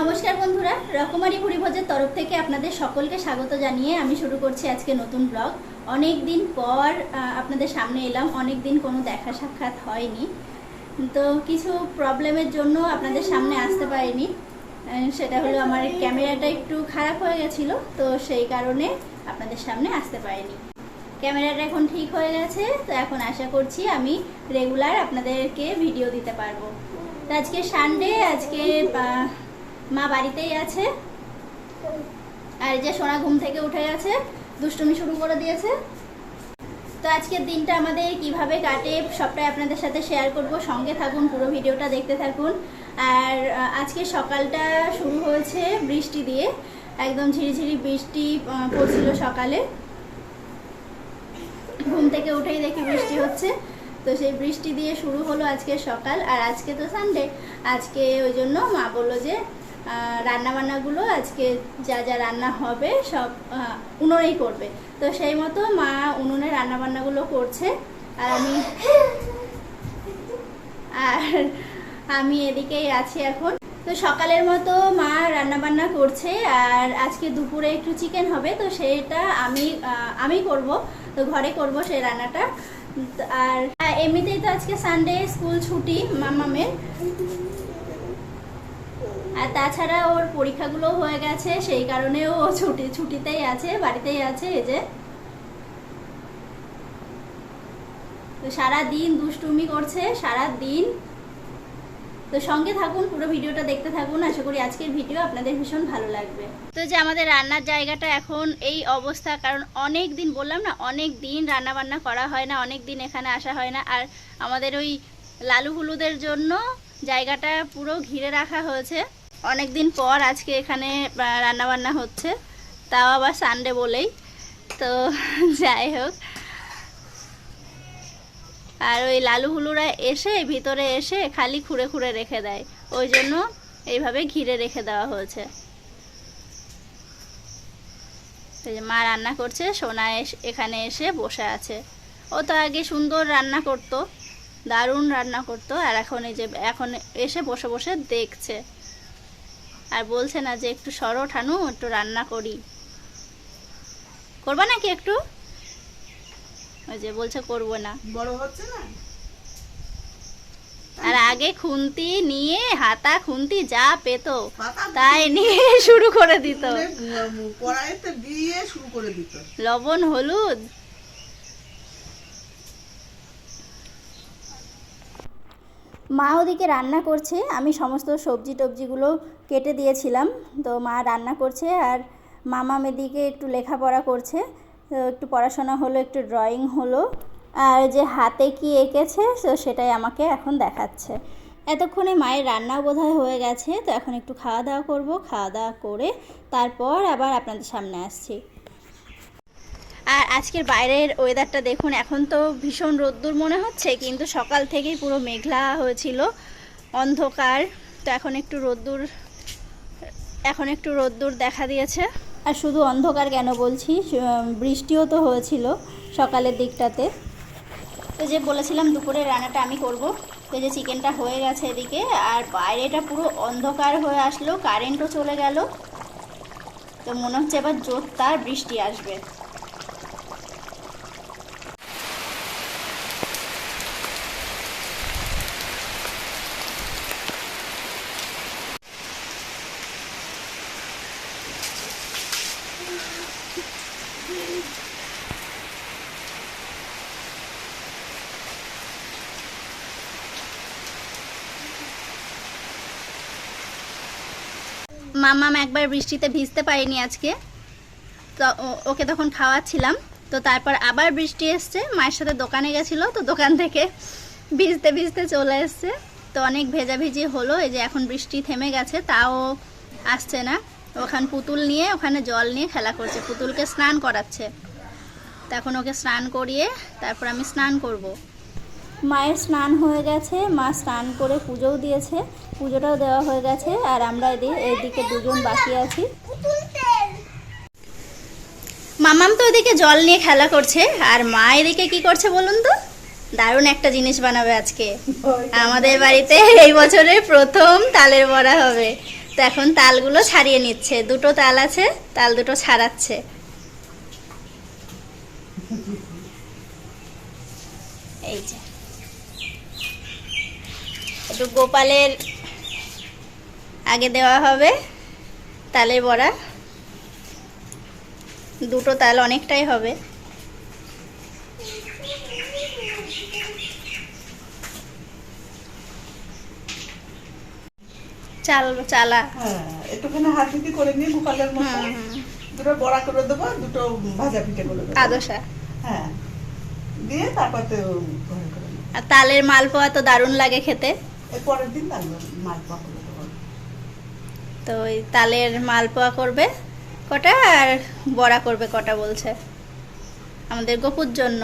নমস্কার বন্ধুরা, রকমারি ভুরিভোজের তরফ থেকে আপনাদের সকলকে স্বাগত জানিয়ে আমি শুরু করছি আজকে নতুন ব্লগ। অনেক দিন পর আপনাদের সামনে এলাম, অনেক দিন কোনো দেখা সাক্ষাৎ হয়নি। তো কিছু প্রবলেমের জন্য আপনাদের সামনে আসতে পারিনি। সেটা হলো আমার ক্যামেরাটা একটু খারাপ হয়ে গেছিল, তো সেই কারণে আপনাদের সামনে আসতে পারিনি। ক্যামেরাটা এখন ঠিক হয়ে গেছে, তো এখন আশা করছি আমি রেগুলার আপনাদেরকে ভিডিও দিতে পারব। তো আজকে সানডে আজকে মা বাড়িতেই আছে? আর যে সোনা ঘুম থেকে উঠে গেছে, দুষ্টুমি শুরু করে দিয়েছে। তো আজকের দিনটা আমাদের কীভাবে কাটে, সবটাই আপনাদের সাথে শেয়ার করব। সঙ্গে থাকুন, পুরো ভিডিওটা দেখতে থাকুন। আর আজকে সকালটা শুরু হয়েছে বৃষ্টি দিয়ে। একদম ঝিরিঝিরি বৃষ্টি পড়ছিল সকালে। ঘুম থেকে উঠেই দেখি বৃষ্টি হচ্ছে। তো সেই বৃষ্টি দিয়ে শুরু হলো আজকে সকাল। আর আজকে তো সানডে আজকে ওই জন্য মা বলল যে রান্না বান্নাগুলো আজকে যা যা রান্না হবে সব উনুনেই করবে। তো সেই মতো মা উনুনে রান্না বান্নাগুলো করছে। আর আমি আর আমি এদিকেই আছি এখন। তো সকালের মতো মা রান্না বান্না করছে, আর আজকে দুপুরে একটু চিকেন হবে, তো সেটা আমি আমি করব, তো ঘরে করব সেই রান্নাটা। আর আর এমনিতেই তো আজকে সানডে স্কুল ছুটি মামামের আর তাছাড়া ওর পরীক্ষাগুলো হয়ে গেছে, সেই কারণে ও ছুটি, ছুটিতেই আছে, বাড়িতেই আছে এই যে। তো সারা দিন দুষ্টুমি করছে সারা দিন তো সঙ্গে থাকুন, পুরো ভিডিওটা দেখতে থাকুন। আশা করি আজকের ভিডিও আপনাদের ভীষণ ভালো লাগবে। তো যে আমাদের রান্নার জায়গাটা এখন এই অবস্থা, কারণ অনেক দিন বললাম না, অনেক দিন রান্না বান্না করা হয় না, অনেক দিন এখানে আসা হয় না। আর আমাদের ওই লালু হুলুদের জন্য জায়গাটা পুরো ঘিরে রাখা হয়েছে। অনেক দিন পর আজকে এখানে রান্না বান্না হচ্ছে। তাও আবার সানডে বলেই। তো যাই হোক। আর ওই লালু হুলুরা এসে ভিতরে এসে খালি খুঁড়ে খুঁড়ে রেখে দেয়। ওই জন্য এইভাবে ঘিরে রেখে দেওয়া হয়েছে। যে মা রান্না করছে, সোনা এখানে এসে বসে আছে। ও তো আগে সুন্দর রান্না করতো, দারুণ রান্না করতো, আর এখন এই যে, এখন এসে বসে বসে দেখছে। আর বলছে না যে একটু সরো ঠানু একটু রান্না করি। করবা নাকি একটু? ওই যে বলছে করব না। বড় হচ্ছে না? আর আগে খুন্তি নিয়ে হাতা খুন্তি যা পেতো তাই নিয়ে শুরু করে দিত। তুলে, উম, কড়াইতে দিয়ে শুরু করে দিত। লবণ হলুদ মা ওদিকে রান্না করছে, আমি সমস্ত সবজি টবজিগুলো কেটে দিয়েছিলাম। তো মা রান্না করছে আর মামা মেদিকে একটু লেখাপড়া করছে, তো একটু পড়াশোনা হলো, একটু ড্রয়িং হলো। আর যে হাতে কি এঁকেছে, তো সেটাই আমাকে এখন দেখাচ্ছে। এতক্ষণে মায়ের রান্নাও বোধহয় হয়ে গেছে, তো এখন একটু খাওয়া দাওয়া করব, খাওয়া দাওয়া করে তারপর আবার আপনাদের সামনে আসছি। আর আজকের বাইরের ওয়েদারটা দেখুন, এখন তো ভীষণ রোদ্দুর মনে হচ্ছে, কিন্তু সকাল থেকেই পুরো মেঘলা হয়েছিল, অন্ধকার, তো এখন একটু রোদ্দুর, এখন একটু রোদ্দুর দেখা দিয়েছে। আর শুধু অন্ধকার কেন বলছি বৃষ্টিও তো হয়েছিল সকালের দিকটাতে। তো যে বলেছিলাম দুপুরে রান্নাটা আমি করব তো যে চিকেনটা হয়ে গেছে এদিকে, আর বাইরেটা পুরো অন্ধকার হয়ে আসলো কারেন্টও চলে গেল। তো মনে হচ্ছে এবার জোর তার বৃষ্টি আসবে। মামাম একবার বৃষ্টিতে ভিজতে পারিনি আজকে। তো ওকে তখন খাওয়াচ্ছিলাম। তো তারপর আবার বৃষ্টি এসছে। মায়ের সাথে দোকানে গেছিল, তো দোকান থেকে ভিজতে ভিজতে চলে এসছে। তো অনেক ভেজাভিজি হলো, এই যে এখন বৃষ্টি থেমে গেছে, তাও আসছে না। ওখান পুতুল নিয়ে, ওখানে জল নিয়ে খেলা করছে। পুতুলকে স্নান করাচ্ছে। তো এখন ওকে স্নান করিয়ে তারপর আমি স্নান করব। মায়ের স্নান হয়ে গেছে, মা স্নান করে পুজোও দিয়েছে, পুজোটাও দেওয়া হয়ে গেছে, আর আমরা এদিকে এদিকে দুজন বাকি আছি। মামাম তো ওদিকে জল নিয়ে খেলা করছে, আর মা এদিকে কি করছে বলুন তো? দারুণ একটা জিনিস বানাবে আজকে। আমাদের বাড়িতে এই বছরের প্রথম তালের বড়া হবে। তো এখন তালগুলো ছাড়িয়ে নিচ্ছে, দুটো তাল আছে, তাল দুটো ছাড়াচ্ছে এই যে একটু গোপালের আগে দেওয়া হবে তালের বড়া। দুটো তাল অনেকটাই হবে। চাল চালা। হ্যাঁ একটুখানি হাতিটি করে নিয়ে গোপালের মতো। দুটো বড়া করে দেবো দুটো ভাজা পিঠে করে দেবো। আদশা হ্যাঁ দিয়ে তারপর তো। আর তালের মালপোয়া তো দারুণ লাগে খেতে। পরের দিন মালপোয়া তো ওই তালের মালপোয়া করবে কটা আর বড়া করবে কটা বলছে? আমাদের গপুর জন্য।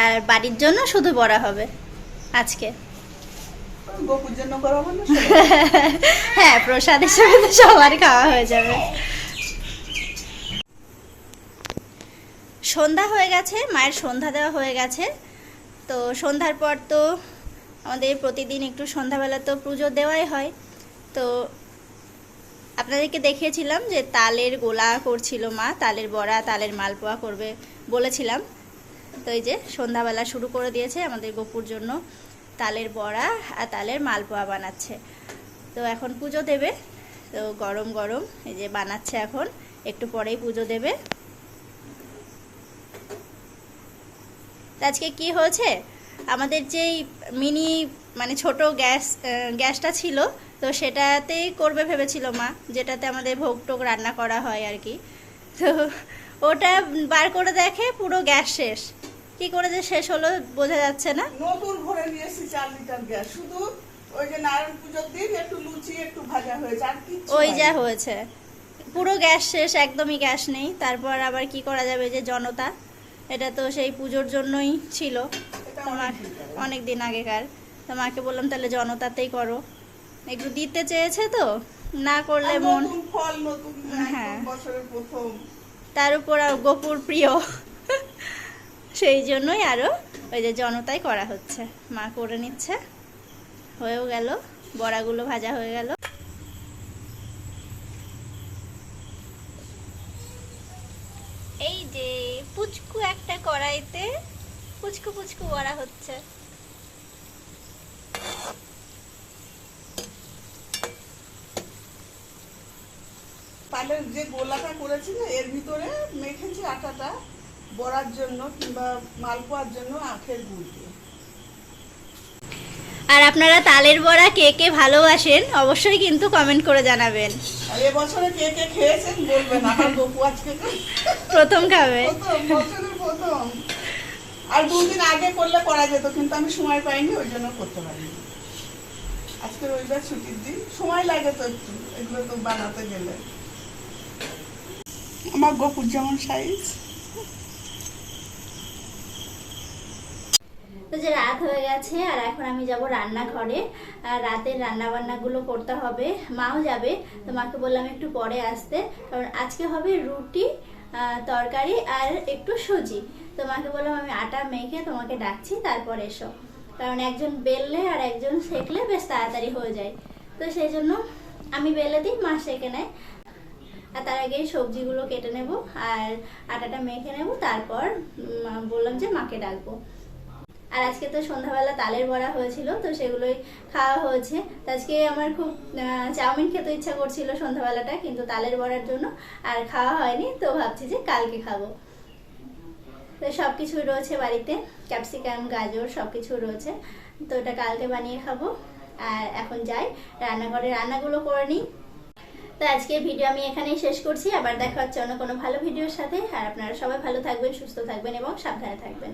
আর বাড়ির জন্য শুধু বড়া হবে আজকে। গোপুর জন্য করাবো না হ্যাঁ প্রসাদ হিসেবে তো সবার খাওয়া হয়ে যাবে। সন্ধ্যা হয়ে গেছে মায়ের সন্ধ্যা দেওয়া হয়ে গেছে। তো সন্ধ্যার পর তো আমাদের প্রতিদিন একটু সন্ধ্যাবেলা তো পুজো দেওয়াই হয়। তো আপনাদেরকে দেখিয়েছিলাম যে তালের গোলা করছিল মা, তালের বড়া, তালের মালপোয়া করবে বলেছিলাম। তো এই যে সন্ধ্যাবেলা শুরু করে দিয়েছে আমাদের গোপুর জন্য তালের বড়া আর তালের মালপোয়া বানাচ্ছে। তো এখন পুজো দেবে। তো গরম গরম এই যে বানাচ্ছে এখন, একটু পরেই পুজো দেবে। আজকে কি হয়েছে? আমাদের যেই মিনি মানে ছোট গ্যাস গ্যাসটা ছিল তো সেটাতেই করবে ভেবেছিল মা যেটাতে আমাদের ভোগ টোগ রান্না করা হয় আর কি। তো ওটা বার করে দেখে পুরো গ্যাস শেষ। কি করে যে শেষ হলো বোঝা যাচ্ছে না। নতুন ভরে নিয়ে এসেছি চার লিটার গ্যাস। শুধু ওই যে নারায়ণ পুজোর দিন একটু লুচি একটু ভাজা হয়েছে আর কিচ্ছু ওই যা হয়েছে। পুরো গ্যাস শেষ একদমই গ্যাস নেই। তারপর আবার কি করা যাবে যে জনতা এটা তো সেই পুজোর জন্যই ছিল। তোমার অনেক দিন আগেকার। তো মাকে বললাম তাহলে জনতাতেই করো। একটু দিতে চেয়েছে তো না করলে মন ফল নতুন হ্যাঁ। তার উপর আর গোপুর প্রিয়। সেই জন্যই আরও ওই যে জনতাই করা হচ্ছে। মা করে নিচ্ছে। হয়েও গেল বড়াগুলো ভাজা হয়ে গেল। এই যে পুচকু একটা কড়াইতে পুচকু পুচকু বড়া হচ্ছে। তালের যে গোলাটা করেছি না এর ভিতরে মেখেছি আটাটা বড়ার জন্য কিংবা মালপোয়ার জন্য আখের গুড় দিয়ে আর আপনারা তালের বড়া কে কে ভালোবাসেন অবশ্যই কিন্তু কমেন্ট করে জানাবেন। আর এবছরে কে কে খেয়েছেন বলবেন আমার গপু আজকে প্রথম খাবে। প্রথম বছরের প্রথম। আর দুদিন আগে করলে করা যেত, কিন্তু আমি সময় পাইনি, ওই জন্য করতে পারিনি। আজকে রবিবার ছুটির দিন, সময় লাগে তো একটু, এগুলো তো বানাতে গেলে। আমার গপুর যেমন সাইজ তো যে রাত হয়ে গেছে, আর এখন আমি যাব রান্নাঘরে। আর রাতের রান্না বান্নাগুলো করতে হবে। মাও যাবে, তো মাকে বললাম একটু পরে আসতে। কারণ আজকে হবে রুটি তরকারি আর একটু সুজি। তো মাকে বললাম আমি আটা মেখে তোমাকে ডাকছি, তারপর এসো। কারণ একজন বেললে আর একজন সেকলে বেশ তাড়াতাড়ি হয়ে যায়। তো সেই জন্য আমি বেলে দিই, মা সেকে নেয়। আর তার আগে সবজিগুলো কেটে নেব আর আটাটা মেখে নেব, তারপর বললাম যে মাকে ডাকবো। আর আজকে তো সন্ধ্যাবেলা তালের বড়া হয়েছিল, তো সেগুলোই খাওয়া হয়েছে। তো আজকে আমার খুব চাউমিন খেতে ইচ্ছা করছিল সন্ধ্যাবেলাটা, কিন্তু তালের বড়ার জন্য আর খাওয়া হয়নি, তো ভাবছি যে কালকে খাব। তো সব কিছুই রয়েছে বাড়িতে। ক্যাপসিকাম, গাজর সব কিছু রয়েছে। তো এটা কালকে বানিয়ে খাব। আর এখন যাই, রান্নাঘরে রান্নাগুলো করে নিই। তো আজকে ভিডিও আমি এখানেই শেষ করছি। আবার দেখা হচ্ছে অন্য কোনো ভালো ভিডিওর সাথে। আর আপনারা সবাই ভালো থাকবেন, সুস্থ থাকবেন এবং সাবধানে থাকবেন।